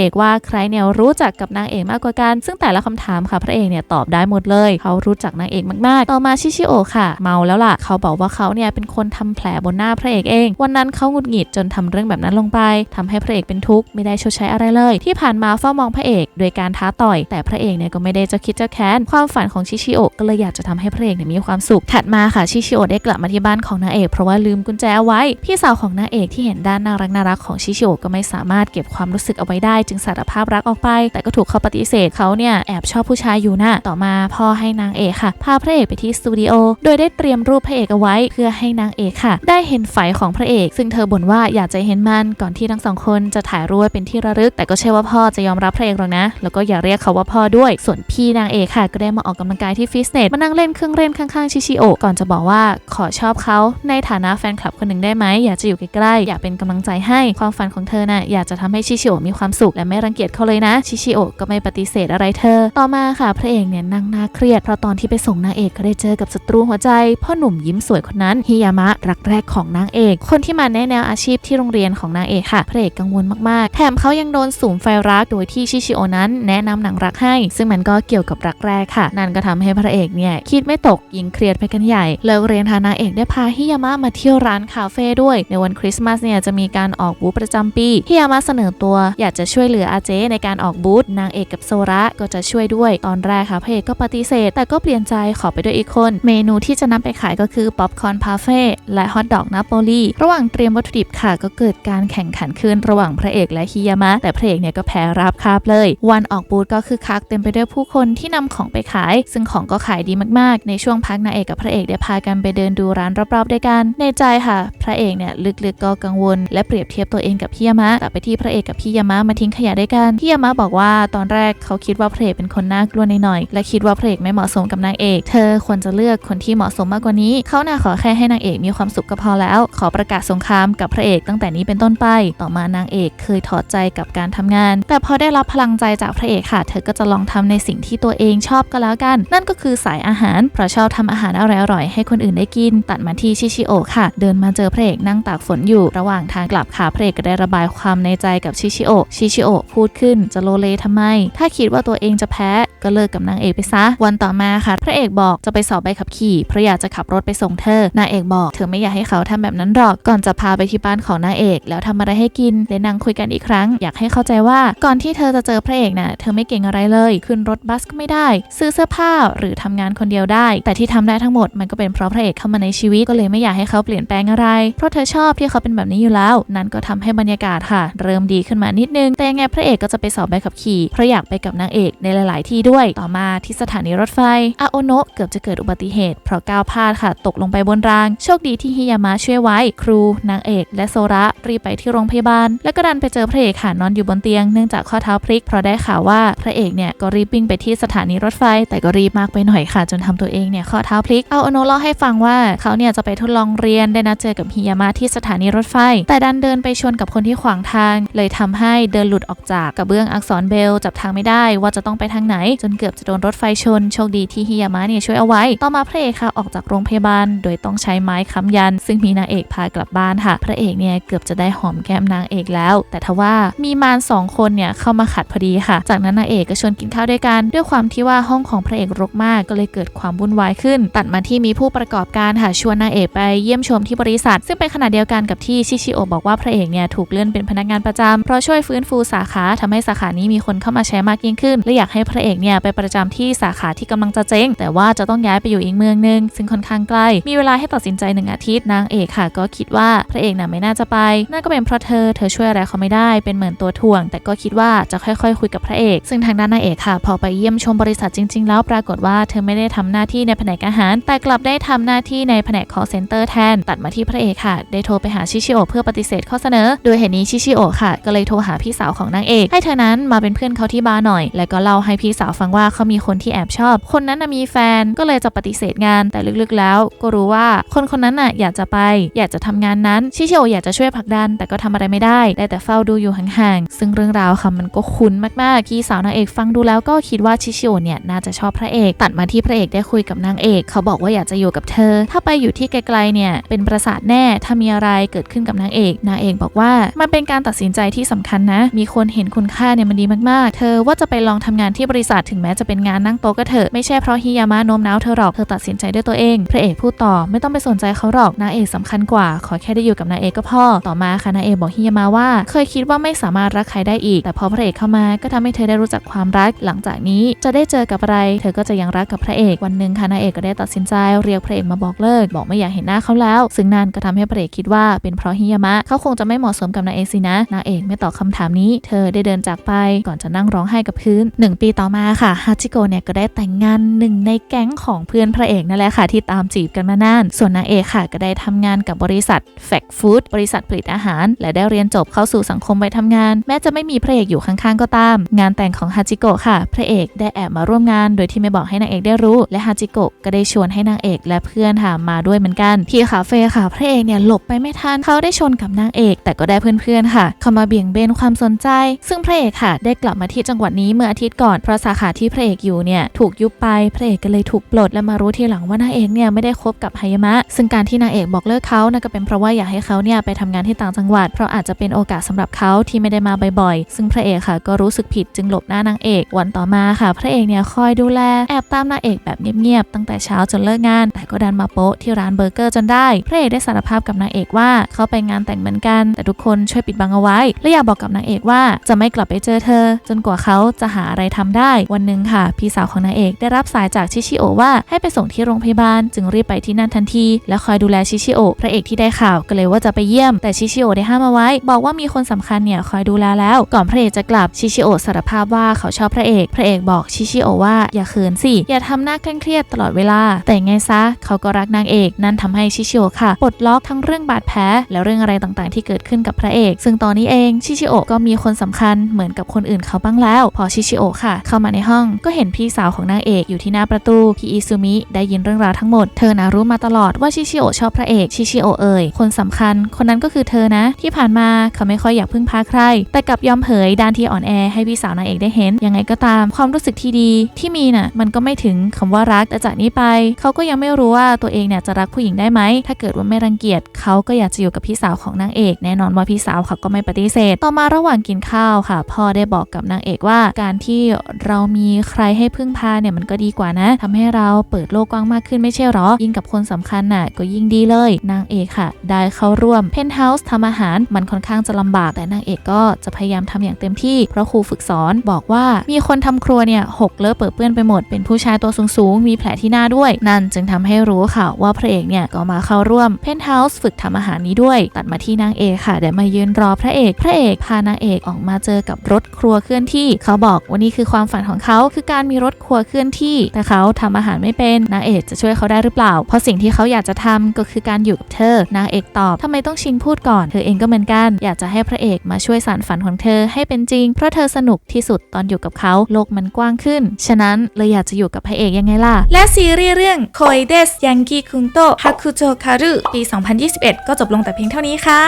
อกว่าใครเนี่ยรู้จักกับนางเอกมากกว่ากัน ซึ่งแต่ละคำถามค่ะพระเอกเนี่ยตอบได้หมดเลย เขารู้จักนางเอกมากๆ ต่อมาชิชิโอค่ะ เมาแล้วล่ะ เขาบอกว่าเขาเนี่ยเป็นคนทำแผลบนหน้าพระเอกเอง วันนั้นเขาหงุดหงิดจนทำเรื่องแบบนั้นลงไปทำให้พระเอกเป็นทุกข์ไม่ได้ชดใช้อะไรเลย ที่ผ่านมาเฝ้ามองพระเอก โดยการท้าต่อย แต่พระเอกเนี่ยก็ไม่ได้จะคิดจะแค้นความฝันของชิชิโอะก็เลยอยากจะทำให้พระเอกเนี่ยมีความสุข ถัดมาค่ะชิชิโอะได้กลับมาที่บ้านของนางเอกเพราะว่าลืมกุญแจเอาไว้ พี่สาวของนางเอกที่เห็นด้านน่ารักน่ารักของชิชิโอะก็ไม่สามารถเก็บความรู้สึกเอาไว้ได้ จึงสารภาพรักออกไป แต่ก็ถูกเขาปฏิเสธเขาเนี่ยแอบชอบผู้ชายอยู่นะต่อมาพ่อให้นางเอกค่ะพาพระเอกไปที่สตูดิโอโดยได้เตรียมรูปพระเอกเอาไว้ เพื่อให้นางเอกค่ะ ได้เห็นไฝของพระเอก ซึ่งเธอบ่นว่าอยากจะเห็นมันก่อนที่ทั้งสองคนจะถ่ายรูปเป็นที่ระลึก แต่ก็เชื่อว่าพ่อจะยอมรับพระเอกหรอกนะ แล้วก็อย่าเรียกเขาว่าพ่อด้วย ส่วนพี่นางเอกค่ะ ก็ได้มาออกกำลังกายที่ฟิตเนสมานั่งเล่นเครื่องเล่นข้างๆชิชิโอก่อนจะบอกว่าขอชอบเขาในฐานะแฟนคลับคนหนึ่งได้ไหมอยากจะอยู่ใกล้ๆอยากเป็นกำลังใจให้ความฝันของเธอน่ะอยากจะทำให้ชิชิโอมีความสุขและไม่รังเกียจเขาเลยนะชิชิโอก็ไม่ปฏิเสธอะไรเธอ ต่อมาค่ะ พระเอกเนี่ยนั่งน่าเครียดเพราะตอนที่ไปส่งนางเอกก็ได้เจอกับศัตรูหัวใจพ่อหนุ่มยิ้มสวยคนนั้นฮิยามะรักแรกของนางเอก คนที่มาแนะแนวอาชีพที่โรงเรียนของนางเอกค่ะ พระเอกกังวลมากๆ แถมเขายังโดนสูมไฟรักโดยที่ชิชิโอนั้นแนะนำหนังรักให้ ซึ่งมันก็เกี่ยวกับรักแรกค่ะ นั่นก็ทำให้พระเอกเนี่ยคิดไม่ตกยิงเครียดไปกันใหญ่ เลิกเรียนทานางเอกได้พาฮิยามะมาเที่ยวร้านคาเฟ่ด้วย ในวันคริสต์มาสเนี่ยจะมีการออกบูธประจำปีฮิยามะเสนอตัว อยากจะช่วยเหลืออาเจในการออกบูธนางเอกกับโซระก็จะช่วยด้วยตอนแรกค่ะพระเอกก็ปฏิเสธ แต่ก็เปลี่ยนใจขอไปด้วยอีกคน เมนูที่จะนำไปขายก็คือป๊อปคอร์นพาเฟ่และฮอทดอกนาโปลีระหว่างเตรียมวัตถุดิบค่ะก็เกิดการแข่งขันขึ้นระหว่างพระเอกและฮิยามะ แต่พระเอกเนี่ยก็แพ้รับคาบเลย วันออกบูธก็คือคักเต็มไปด้วยผู้คนที่นำของไปขาย ซึ่งของก็ขายดีมากๆ ในช่วงพักนางเอกกับพระเอกได้พากันไปเดินดูร้านรอบๆด้วยกัน ในใจค่ะ พระเอกเนี่ยลึกๆก็กังวล และเปรียบเทียบตัวเองกับฮิยามะกลับไปที่พระเอกกับฮิยามะมาทิ้งขยะด้วยกันฮิยามะบอกว่าตอนแรกเขาคิดว่าพระเอกเป็นคนน่ากลัวหน่อยๆและคิดว่าพระเอกไม่เหมาะสมกับนางเอก เธอควรจะเลือกคนที่เหมาะสมมากกว่านี้ เขาน่ะขอแค่ให้นางเอกมีความสุขก็พอแล้ว ขอประกาศสงครามกับพระเอกตั้งแต่นี้เป็นต้นไปต่อมานางเอกเคยถอดใจกับการทำงาน แต่พอได้รับพลังใจจากพระเอกค่ะ เธอก็จะลองทำในสิ่งที่ตัวเองชอบก็แล้วกัน นั่นก็คือสายอาหารเพราะชอบทำอาหารอร่อยๆให้คนอื่นได้กิน ตัดมาที่ชิชิโอค่ะ เดินมาเจอพระเอกนั่งตากฝนอยู่ ระหว่างทางกลับค่ะพระเอกก็ได้ระบายความในใจกับชิชิโอชิชิโอพูดขึ้นจะโลเลทำไม ถ้าคิดว่าตัวเองจะแพ้ก็เลิกกับนางเอกไปซะ วันต่อมาค่ะ พระเอกบอกจะไปสอบใบขับขี่เพราะอยากจะขับรถไปส่งเธอนางเอกบอก เธอไม่อยากให้เขาทำแบบนั้นหรอกก่อนจะพาไปที่บ้านของนางเอก แล้วทำอะไรให้กินและนางคุยกันอีกครั้ง อยากให้เข้าใจว่าก่อนที่เธอจะเจอพระเอกน่ะเธอไม่เก่งอะไรเลย ขึ้นรถบัสก็ไม่ได้ ซื้อเสื้อผ้าหรือทำงานคนเดียวได้ แต่ที่ทำได้ทั้งหมดมันก็เป็นเพราะพระเอกเข้ามาในชีวิตก็เลยไม่อยากให้เขาเปลี่ยนแปลงอะไร เพราะเธอชอบที่เขาเป็นแบบนี้อยู่แล้ว นั่นก็ทำให้บรรยากาศค่ะ เริ่มดีขึ้นมานิดนึง แต่ยังไงพระเอกก็จะไปสอบใบขับขี่เพราะอยากไปกับนางเอกในหลาย ๆ ที่ด้วยต่อมาที่สถานีรถไฟอาโอโนะเกือบจะเกิดอุบัติเหตุ เพราะก้าวพลาดค่ะ ตกลงไปบนราง โชคดีที่ฮิยามะช่วยไว้ ครู นางเอก และโซระรีบไปที่โรงพยาบาล แล้วก็ดันไปเจอพระเอกค่ะนอนอยู่บนเตียงเนื่องจากข้อเท้าพลิกเพราะได้ข่าวว่าพระเอกเนี่ยก็รีบวิ่งไปที่สถานีรถไฟ แต่ก็รีบมากไปหน่อยค่ะ จนทำตัวเองเนี่ยข้อเท้าพลิกเอาโอโนเล่าให้ฟังว่าเขาเนี่ยจะไปทดลองเรียนได้นัดเจอกับฮิยามะที่สถานีรถไฟ แต่ดันเดินไปชนกับคนที่ขวางทาง เลยทำให้เดินหลุดออกจากกระเบื้องอักษรเบลจับทางไม่ได้ว่าจะต้องไปทางไหน จนเกือบจะโดนรถไฟชนโชคดีที่ฮิยามะเนี่ยช่วยเอาไว้ ต่อมาพระเอกค่ะออกจากโรงพยาบาล โดยต้องใช้ไม้ค้ำยัน ซึ่งมีนางเอกพากลับบ้านค่ะ พระเอกเนี่ยเกือบจะได้หอมแก้มนางเอกแล้ว แต่ทว่ามีมารสองคนเนี่ยเข้ามาขัดพอดีค่ะ จากนั้นนางเอกก็ชวนกินข้าวด้วยกัน ด้วยความที่ว่าห้องของพระเอกรกมากก็เลยเกิดความวุ่นวายขึ้น ตัดมาที่มีผู้ประกอบการค่ะชวนนางเอกไปเยี่ยมชมที่บริษัท ซึ่งเป็นขณะเดียวกันกับที่ชิชิโอบอกว่าพระเอกเนี่ยถูกเลื่อนเป็นพนักงานประจำเพราะช่วยฟื้นฟูสาขาทำให้สาขานี้มีคนเข้ามาใช้มากยิ่งขึ้นและอยากให้พระเอกเนี่ยไปประจำที่สาขาที่กำลังจะเจ๊งแต่ว่าจะต้องย้ายไปอยู่อีกเมืองหนึงซึ่งค่อนข้างใกล้มีเวลาให้ตัดสินใจหนึ่งอาทิตย์นางเอกค่ะ ก็คิดว่าพระเอกน่ะไม่น่าจะไปนั่นก็เป็นเพราะเธอ เธอช่วยอะไรเขาไม่ได้ เป็นเหมือนตัวถ่วง แต่ก็คิดว่าจะค่อยๆ คุยกับพระเอก ซึ่งทางด้านนางเอกค่ะ พอไปเยี่ยมชมบริษัทจริง ๆ แล้วปรากฏว่าเธอไม่ได้ทำหน้าที่ในแผนกอาหาร แต่กลับได้ทำหน้าที่ในแผนก call center แทน ตัดมาที่พระเอกค่ะ ได้โทรไปหาชิชิโอเพื่อปฏิเสธข้อเสนอ โดยเหตุนี้ชิชิโอค่ะ ก็เลยโทรหาพี่สาวของนางเอก ให้เธอนั้นมาเป็นเพื่อนเขาที่บาร์หน่อย แล้วก็เล่าให้พี่สาวฟังว่าเขามีคนที่แอบชอบ คนนั้นมีแฟน ก็เลยจะปฏิเสธงาน แต่ลึกๆแล้ว ก็รู้ว่าคนคนนั้นน่ะอยากจะไป อยากจะทำงานนั้น ชิชิโออยากจะช่วยผลักดัน แต่ก็ทำอะไรไม่ได้ ได้แต่เฝ้าดูอยู่ห่างๆ ซึ่งเรื่องราวค่ะมันก็คุ้นมากๆพี่สาวนางเอกฟังดูแล้วก็คิดว่าชิชิโอเนี่ยน่าจะชอบพระเอก ตัดมาที่พระเอกได้คุยกับนางเอก เขาบอกว่าอยากจะอยู่กับเธอ ถ้าไปอยู่ที่ไกลๆเนี่ยเป็นประสาทแน่ถ้ามีอะไรเกิดขึ้นกับนางเอก นางเอกบอกว่ามันเป็นการตัดสินใจที่สำคัญนะ มีคนเห็นคุณค่าเนี่ยมันดีมากๆ เธอว่าจะไปลองทำงานที่บริษัทถึงแม้จะเป็นงานนั่งโต๊ะก็เถอะไม่ใช่เพราะฮิยามะโน้มน้าวเธอหรอกเธอตัดสินใจด้วยตัวเอง พระเอกพูดต่อไม่ต้องไปสนใจเขาหรอกนางเอกสำคัญกว่า ขอแค่ได้อยู่กับนางเอกก็พอต่อมาค่ะนางเอกบอกฮิยามะว่า เคยคิดว่าไม่สามารถรักใครได้อีก แต่พอพระเอกเข้ามาก็ทำให้เธอได้รู้จักความรัก หลังจากนี้จะได้เจอกับอะไร เธอก็จะยังรักกับพระเอก วันหนึ่งค่ะนางเอกก็ได้ตัดสินใจเรียกพระเอกมาบอกเลิก บอกไม่อยากเห็นหน้าเขาแล้ว ซึ่งนั่นก็ทำให้พระเอกคิดว่าเป็นเพราะฮิยามะเขาคงจะไม่เหมาะสมกับนางเอกสินะ นางเอกไม่ตอบคำถามนี้ เธอได้เดินจากไปก่อนจะนั่งร้องไห้กับพื้นหนึ่งปีต่อมาค่ะฮาจิโกะเนี่ยก็ได้แต่งงานหนึ่งในแก๊งของเพื่อนพระเอกนั่นแหละค่ะที่ตามจีบกันมานาน ส่วนนางเอกค่ะก็ได้ทำงานกับบริษัทแฟกฟู้ดบริษัทผลิตอาหารและได้เรียนจบเข้าสู่สังคมไปทำงาน แม้จะไม่มีพระเอกอยู่ข้างๆก็ตาม งานแต่งของฮาจิโกะค่ะ พระเอกได้แอบมาร่วมงาน โดยที่ไม่บอกให้นางเอกได้รู้ และฮาจิโกะก็ได้ชวนให้นางเอกและเพื่อนถามมาด้วยเหมือนกัน ที่คาเฟ่ค่ะ พระเอกเนี่ยหลบไปไม่ทันเขาได้ชนกับนางเอก แต่ก็ได้เพื่อนๆค่ะ เข้ามาเบี่ยงเบนความสนใจ ซึ่งพระเอกค่ะ ได้กลับมาที่จังหวัดนี้เมื่ออาทิตย์ก่อนเพราะสาขาที่พระเอกอยู่เนี่ยถูกยุบไปพระเอกก็เลยถูกปลดและมารู้ทีหลังว่านางเอกเนี่ยไม่ได้คบกับไฮยามะ ซึ่งการที่นางเอกบอกเลิกเขานั่นก็เป็นเพราะว่าอยากให้เขาเนี่ยไปทำงานที่ต่างจังหวัดเพราะอาจจะเป็นโอกาสสำหรับเขาที่ไม่ได้มาบ่อยๆ ซึ่งพระเอกค่ะก็รู้สึกผิดจึงหลบหน้านางเอก วันต่อมาค่ะ พระเอกเนี่ยคอยดูแลแอบตามนางเอกแบบเงียบๆตั้งแต่เช้าจนเลิกงาน แต่ก็ดันมาโป๊ะที่ร้านเบอร์เกอร์จนได้ พระเอกได้สารภาพกับนางเอกว่าเขาไปงานแต่งเหมือนกัน แต่ทุกคนช่วยปิดบังเอาไว้ และอยากบอกกับนางเอกว่าจะไม่กลับไปเจอเธอ จนกว่าเขาจะหาอะไรทำได้ วันหนึ่งค่ะ พี่สาวของนางเอกได้รับสายจากชิชิโอว่าให้ไปส่งที่โรงพยาบาล จึงรีบไปที่นั่นทันที และคอยดูแลชิชิโอพระเอกที่ได้ข่าวก็เลยว่าจะไปเยี่ยมแต่ชิชิโอได้ห้ามเอาไว้ บอกว่ามีคนสำคัญเนี่ยคอยดูแลแล้ว ก่อนพระเอกจะกลับชิชิโอสารภาพว่าเขาชอบพระเอก พระเอกบอกชิชิโอะว่าอย่าเขินสิ อย่าทำหน้าเคร่งเครียดตลอดเวลา แต่ไงซะเขาก็รักนางเอก นั่นทำให้ชิชิโอะค่ะปลดล็อกทั้งเรื่องบาดแผลและเรื่องอะไรต่างๆ ที่เกิดขึ้นกับพระเอก ซึ่งตอนนี้เองชิชิโอะก็มีคนสำคัญเหมือนกับคนอื่นเขาบ้างแล้ว พอชิชิโอะค่ะ เข้ามาในห้องก็เห็นพี่สาวของนางเอกอยู่ที่หน้าประตูพี่อิซุมิได้ยินเรื่องราวทั้งหมดเธอนะรู้มาตลอดว่าชิชิโอะชอบพระเอกชิชิโอะเอ่ยคนสำคัญ คนนั้นก็คือเธอนะที่ผ่านมาเขาไม่ค่อยอยากพึ่งพาใคร แต่กลับยอมเผยด้านที่อ่อนแอให้พี่สาวนางเอกได้เห็น ยังไงก็ตามความรู้สึกที่ดีที่มีน่ะมันก็ไม่ถึงคำว่ารักแต่จากนี้ไป เขาก็ยังไม่รู้ว่าตัวเองเนี่ยจะรักผู้หญิงได้ไหม ถ้าเกิดว่าไม่รังเกียจเขาก็อยากจะอยู่กับพี่สาวของนางเอก แน่นอนว่าพี่สาวเขาก็ไม่ปฏิเสธ ต่อมาระหว่างกินข้าวค่ะ พ่อได้บอกกับนางเอกว่า การที่เรามีใครให้พึ่งพาเนี่ยมันก็ดีกว่านะทำให้เราเปิดโลกกว้างมากขึ้นไม่ใช่หรอ ยิ่งกับคนสำคัญน่ะก็ยิ่งดีเลย นางเอกค่ะ ได้เข้าร่วมเพนท์เฮาส์ทำอาหารมันค่อนข้างจะลำบากแต่นางเอกก็จะพยายามทำอย่างเต็มที่เพราะครูฝึกสอนบอกว่ามีคนทำครัวเนี่ยหกเลอะเปื้อเปื้อนไปหมดเป็นผู้ชายตัวสูงๆ มีแผลที่หน้าด้วย นั่นจึงทำให้รู้ค่ะว่าพระเอกเนี่ยก็มาเข้าร่วมเพนท์เฮาส์ฝึกทำอาหารนี้ด้วย ตัดมาที่นางเอกค่ะเดี๋ยวมายืนรอพระเอก พระเอกพานางเอกออกมาเจอกับรถครัวเคลื่อนที่ เขาบอกว่านี่คือความฝันของเขาคือการมีรถครัวเคลื่อนที่ แต่เขาทำอาหารไม่เป็นนางเอกจะช่วยเขาได้หรือเปล่า เพราะสิ่งที่เขาอยากจะทำก็คือการอยู่กับเธอนางเอกตอบทำไมต้องชินพูดก่อนเธอเองก็เหมือนกัน อยากจะให้พระเอกมาช่วยสานฝันของเธอให้เป็นจริง เพราะเธอสนุกที่สุดตอนอยู่กับเขาโลกมันกว้างขึ้น ฉะนั้นเลยอยากจะอยู่กับพระเอกยังไงล่ะ และซีรีส์เรื่อง k o i d e s Yankee Kunto Hakucho Karu ปี 2021 ก็จบลงแต่เพียงเท่านี้ค่ะ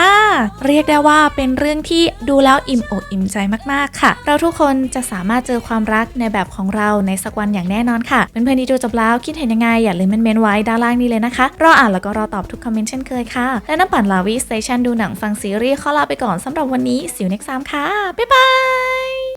เรียกได้ว่าเป็นเรื่องที่ดูแล้วอิ่มอกอิ่มใจมากๆค่ะ เราทุกคนจะสามารถเจอความรักในแบบของเราในสักวันอย่างแน่นอนค่ะเพื่อนๆที่ดูจบแล้วคิดเห็นยังไงอย่าลืมเมนไว้ด้านล่างนี้เลยนะคะรออ่านแล้วก็รอตอบทุกคอมเมนต์เช่นเคยค่ะและน้ำปั่นลาวิสเตชันดูหนังฟังซีรีส์ขอลาไปก่อนสำหรับวันนี้สิวเน็กซามค่ะ บ๊ายบาย